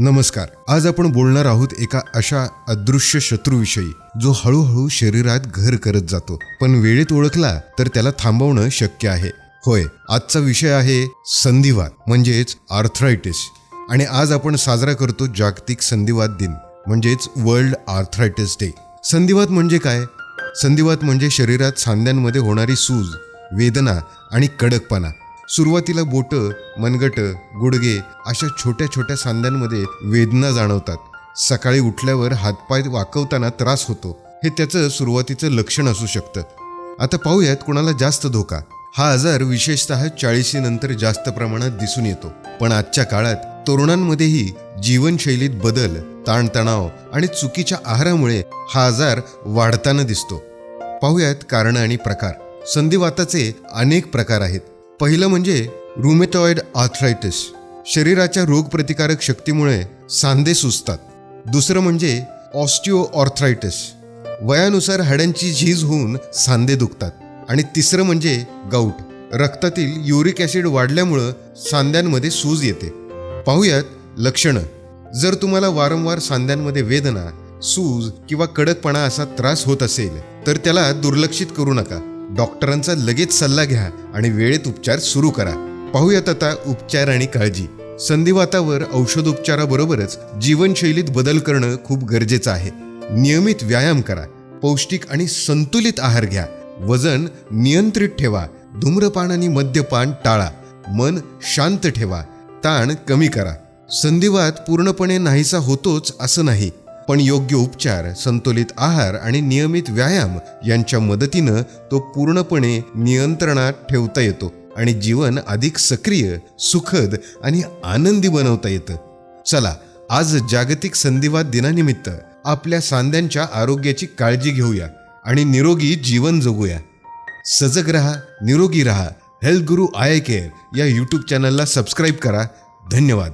नमस्कार. आज आपण बोलणार आहोत एका अशा अदृश्य शत्रूविषयी जो हळूहळू शरीरात घर करत जातो. पण वेळेत ओळखला तर त्याला थांबवणं शक्य आहे. होय आजचा विषय आहे संधिवात म्हणजेच आर्थरायटिस आणि आज आपण साजरा करतो जागतिक संधिवात दिन म्हणजेच वर्ल्ड आर्थरायटिस डे संधिवात म्हणजे काय? संधिवात म्हणजे शरीरात सांध्यांमध्ये होणारी सूज वेदना आणि कडकपणा. सुरुवातीला बोटं मनगटं गुडघे अशा छोट्या छोट्या सांध्यांमध्ये वेदना जाणवतात. सकाळी उठल्यावर हातपाय वाकवताना त्रास होतो. हे त्याचं सुरुवातीचं लक्षण असू शकतं. आता पाहूयात कोणाला जास्त धोका. हा आजार विशेषतः चाळीसीनंतर जास्त प्रमाणात दिसून येतो. पण आजच्या काळात तरुणांमध्येही जीवनशैलीत बदल ताणतणाव आणि चुकीच्या आहारामुळे हा आजार वाढताना दिसतो. पाहूयात कारणं आणि प्रकार. संधिवाताचे अनेक प्रकार आहेत. पहिलं म्हणजे रुमेटॉइड आर्थरायटिस शरीराच्या रोगप्रतिकारक शक्तीमुळे सांधे सुचतात दुसरं म्हणजे ऑस्टिओ ऑर्थरायटिस वयानुसार हाडांची झीज होऊन सांधे दुखतात. आणि तिसरं म्हणजे गाऊट रक्तातील युरिक ॲसिड वाढल्यामुळं सांध्यांमध्ये सूज येते. पाहूयात लक्षणं. जर तुम्हाला वारंवार सांध्यांमध्ये वेदना सूज किंवा कडकपणा असा त्रास होत असेल तर त्याला दुर्लक्षित करू नका. डॉक्टरांचा लगेच सल्ला घ्या आणि वेळेत उपचार सुरू करा. पाहूयात आता उपचार आणि काळजी. संधिवातावर औषधोपचाराबरोबरच जीवनशैलीत बदल करणं खूप गरजेचं आहे. नियमित व्यायाम करा. पौष्टिक आणि संतुलित आहार घ्या. वजन नियंत्रित ठेवा. धूम्रपान आणि मद्यपान टाळा. मन शांत ठेवा. ताण कमी करा. संधिवात पूर्णपणे नाहीसा होतोच असं नाही. पण योग्य उपचार संतुलित आहार आणि नियमित व्यायाम यांच्या मदतीनं तो पूर्णपणे नियंत्रणात ठेवता येतो आणि जीवन अधिक सक्रिय सुखद आणि आनंदी बनवता येतं. चला आज जागतिक संधिवात दिनानिमित्त आपल्या सांध्यांच्या आरोग्याची काळजी घेऊया आणि निरोगी जीवन जगूया. सजग रहा निरोगी रहा. हेल्थ गुरु आय केअर या यूट्यूब चॅनलला सबस्क्राईब करा. धन्यवाद.